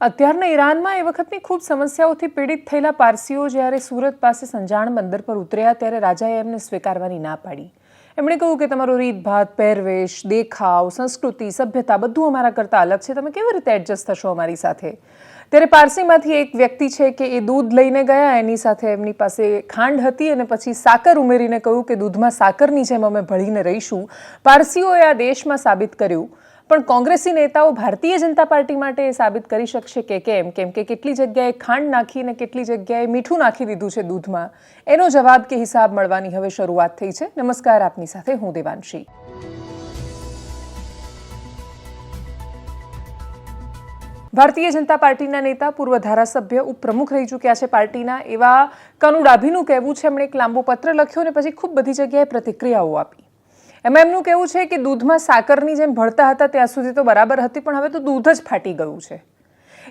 અત્યારના ઈરાનમાં એ વખતની ખૂબ સમસ્યાઓથી પીડિત થયેલા પારસીઓ જ્યારે સુરત પાસે સંજાણ બંદર પર ઉતર્યા ત્યારે રાજાએ એમને સ્વીકારવાની ના પાડી. એમણે કહ્યું કે તમારો રીતભાત પહેરવેશ, દેખાવ, સંસ્કૃતિ, સભ્યતા બધું અમારા કરતાં અલગ છે. તમે કેવી રીતે એડજસ્ટ થશો અમારી સાથે? ત્યારે પારસીમાંથી એક વ્યક્તિ છે કે એ દૂધ લઈને ગયા, એની સાથે એમની પાસે ખાંડ હતી અને પછી સાકર ઉમેરીને કહ્યું કે દૂધમાં સાકરની જેમ અમે ભળીને રહીશું. પારસીઓએ આ દેશમાં સાબિત કર્યું. પણ કોંગ્રેસી નેતાઓ ભારતીય જનતા પાર્ટી માટે સાબિત કરી શકશે કે કેમ? કેમ કે કેટલી જગ્યાએ ખાંડ નાખીને કેટલી જગ્યાએ મીઠું નાખી દીધું છે દૂધમાં? એનો જવાબ કે હિસાબ મળવાની હવે શરૂઆત થઈ છે. નમસ્કાર, આપની સાથે હું દેવાંશી. ભારતીય જનતા પાર્ટીના નેતા, પૂર્વ ધારાસભ્ય, ઉપપ્રમુખ રહી ચૂક્યા છે પાર્ટીના એવા કનુ ડાભીનું કહેવું છે. એમણે એક લાંબો પત્ર લખ્યો અને પછી ખૂબ બધી જગ્યાએ પ્રતિક્રિયાઓ આપી. એમાં એમનું કેવું છે કે દૂધમાં સાકરની જેમ ભળતા હતા ત્યાં સુધી તો બરાબર હતી, પણ હવે તો દૂધ જ ફાટી ગયું છે.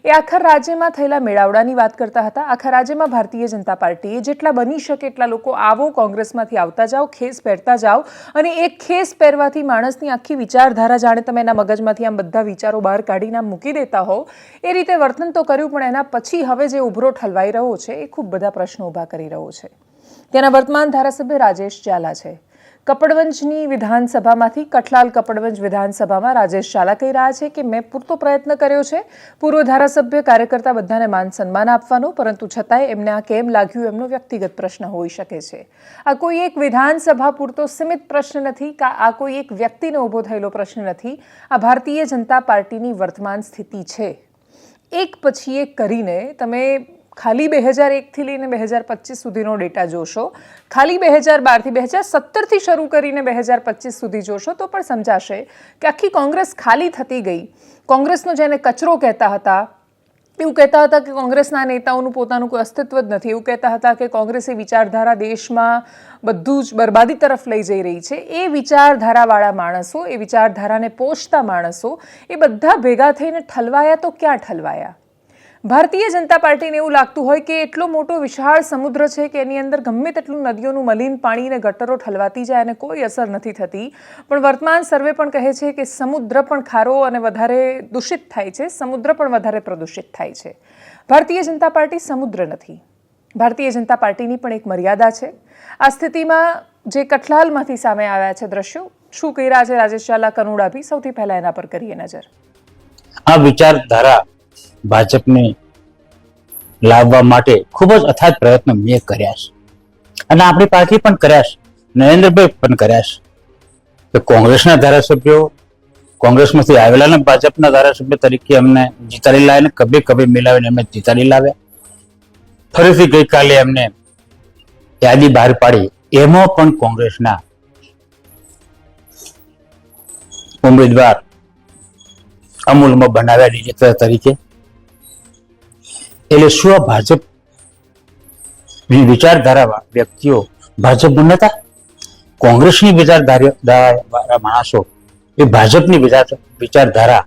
એ આખા રાજ્યમાં થયેલા મેળાવડાની વાત કરતા હતા. આખા રાજ્યમાં ભારતીય જનતા પાર્ટીએ જેટલા બની શકે એટલા લોકો આવો કોંગ્રેસમાંથી આવતા જાઓ, ખેસ પહેરતા જાઓ અને એ ખેસ પહેરવાથી માણસની આખી વિચારધારા જાણે તમે એના મગજમાંથી આમ બધા વિચારો બહાર કાઢીને આમ મૂકી દેતા હો. એ રીતે વર્તન તો કર્યું, પણ એના પછી હવે જે ઉભરો ઠલવાઈ રહ્યો છે, એ ખૂબ બધા પ્રશ્નો ઊભા કરી રહ્યો છે. તેના વર્તમાન ધારાસભ્ય રાજેશ ઝાલા છે. કપડવંજની વિધાનસભામાંથી, કઠલાલ કપડવંજ વિધાનસભામાં રાજેશ ઝાલા કહી રહ્યા છે કે મેં પૂરતો પ્રયત્ન કર્યો છે. પૂર્વ ધારાસભ્ય, કાર્યકર્તા બધાને માન સન્માન આપવાનો, પરંતુ છતાંય એમને આ કેમ લાગ્યું એમનો વ્યક્તિગત પ્રશ્ન હોઈ શકે છે. આ કોઈ એક વિધાનસભા પૂરતો સીમિત પ્રશ્ન નથી કે આ કોઈ એક વ્યક્તિને ઊભો થયેલો પ્રશ્ન નથી? આ ભારતીય જનતા પાર્ટીની વર્તમાન સ્થિતિ છે. એક પછી એક કરીને તમે ખાલી બે હજાર એકથી લઈને બે હજાર પચીસ સુધીનો ડેટા જોશો. ખાલી બે હજાર બારથી બે હજાર સત્તરથી શરૂ કરીને બે હજાર પચીસ સુધી જોશો તો પણ સમજાશે કે આખી કોંગ્રેસ ખાલી થતી ગઈ. કોંગ્રેસનો જેને કચરો કહેતા હતા, એવું કહેતા હતા કે કોંગ્રેસના નેતાઓનું પોતાનું કોઈ અસ્તિત્વ જ નથી. એવું કહેતા હતા કે કોંગ્રેસી વિચારધારા દેશમાં બધું જ બરબાદી તરફ લઈ જઈ રહી છે. એ વિચારધારાવાળા માણસો, એ વિચારધારાને પોષતા માણસો, એ બધા ભેગા થઈને ઠલવાયા તો ક્યાં ઠલવાયા? ભારતીય જનતા પાર્ટીને એવું લાગતું હોય કે એટલો મોટો વિશાળ સમુદ્ર છે કે એની અંદર ગમે તેટલું નદીઓનું મલિન પાણી અને ગટરો ઠલવાતી જાય અને કોઈ અસર નથી થતી. પણ વર્તમાન સર્વે પણ કહે છે કે સમુદ્ર પણ ખારો અને વધારે દૂષિત થાય છે. સમુદ્ર પણ વધારે પ્રદૂષિત થાય છે. ભારતીય જનતા પાર્ટી સમુદ્ર નથી. ભારતીય જનતા પાર્ટીની પણ એક મર્યાદા છે. આ સ્થિતિમાં જે કઠલાલમાંથી સામે આવ્યા છે દ્રશ્યો, શું કહી રહ્યા છે રાજેશ ઝાલા કનુડાભી સૌથી પહેલા એના પર કરીએ નજર. આ વિચારધારા ભાજપને લાવવા માટે ખૂબ જ અથાગ પ્રયત્ન મેં કર્યા છે. અને આપણી પાર્ટી પણ કર્યા છે. નરેન્દ્રભાઈ પણ કર્યા છે. તો કોંગ્રેસના ધારાસભ્યો, કોંગ્રેસમાંથી આવેલા ને ભાજપના ધારાસભ્ય તરીકે અમને જીતાડી લાવીને કભી કભી મિલાવીને અમે જીતાડી લાવ્યા. ફરીથી ગઈકાલે એમને યાદી બહાર પાડી. એમાં પણ કોંગ્રેસના ઉમેદવાર અમૂલમાં બનાવ્યા ડિરેક્ટર તરીકે. એટલે શું આ ભાજપ વિચારધારા વ્યક્તિઓ ભાજપ નતા? કોંગ્રેસની વિચારધારા માણસો એ ભાજપની વિચાર વિચારધારા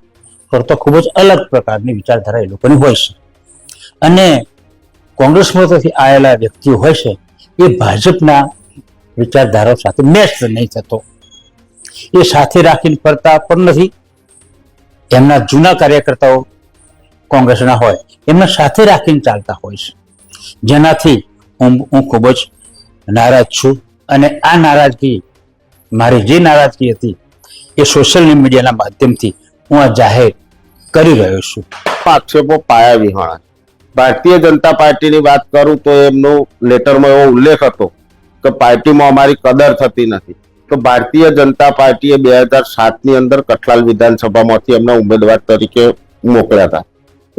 કરતો ખૂબ જ અલગ પ્રકારની વિચારધારા એ લોકોની હોય છે. અને કોંગ્રેસમાંથી આવેલા વ્યક્તિઓ હોય છે એ ભાજપના વિચારધારાઓ સાથે મેચ નહીં થતો. એ સાથે રાખીને ફરતા પણ નથી. એમના જૂના કાર્યકર્તાઓ કોંગ્રેસના હોય, એમને સાથે રાખીને ચાલતા હોય છે. જેનાથી હું હું ખૂબ જ નારાજ છું અને આ નારાજગી, મારી જે નારાજગી હતી, એ સોશિયલ મીડિયાના માધ્યમથી હું આ જાહેર કરી રહ્યો છું. આક્ષેપો પાયા વિહોણા. ભારતીય જનતા પાર્ટીની વાત કરું તો એમનો લેટરમાં એવો ઉલ્લેખ હતો કે પાર્ટીમાં અમારી કદર થતી નથી. તો ભારતીય જનતા પાર્ટીએ બે હજાર સાતની અંદર કઠલાલ વિધાનસભામાંથી એમના ઉમેદવાર તરીકે મોકલ્યા હતા.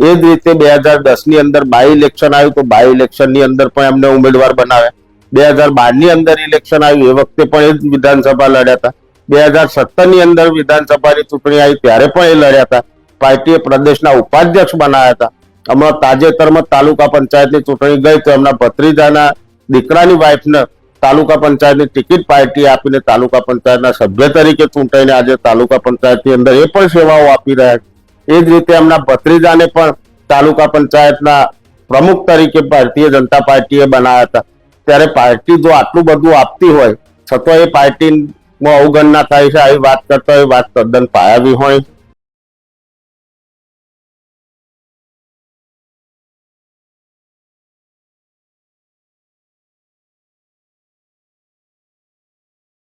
એ જ રીતે બે હજાર દસની અંદર બાય ઇલેક્શન આવ્યું તો બાય ઇલેક્શનની અંદર પણ એમને ઉમેદવાર બનાવ્યા. બે હજાર બારની અંદર ઇલેક્શન આવ્યું એ વખતે પણ એ જ વિધાનસભા લડ્યા હતા. બે હજાર સત્તરની અંદર વિધાનસભાની ચૂંટણી આવી, ત્યારે પણ એ લડ્યા હતા. પાર્ટીએ પ્રદેશના ઉપાધ્યક્ષ બનાવ્યા હતા. હમણાં તાજેતરમાં તાલુકા પંચાયતની ચૂંટણી ગઈ તો એમના ભત્રીજાના દીકરાની વાઇફને તાલુકા પંચાયતની ટિકિટ પાર્ટી આપીને તાલુકા પંચાયતના સભ્ય તરીકે ચૂંટાઈને આજે તાલુકા પંચાયતની અંદર એ પણ સેવાઓ આપી રહ્યા છે. એ જ રીતે એમના ભત્રીજાને પણ તાલુકા પંચાયતના પ્રમુખ તરીકે ભારતીય જનતા પાર્ટીએ બનાવ્યા હતા. ત્યારે પાર્ટી જો આટલું બધું આપતી હોય, છતાં એ પાર્ટીમાં અવગણના થાય છે, આવી વાત કરતા હોય, વાત તદ્દન પાયાવી હોય.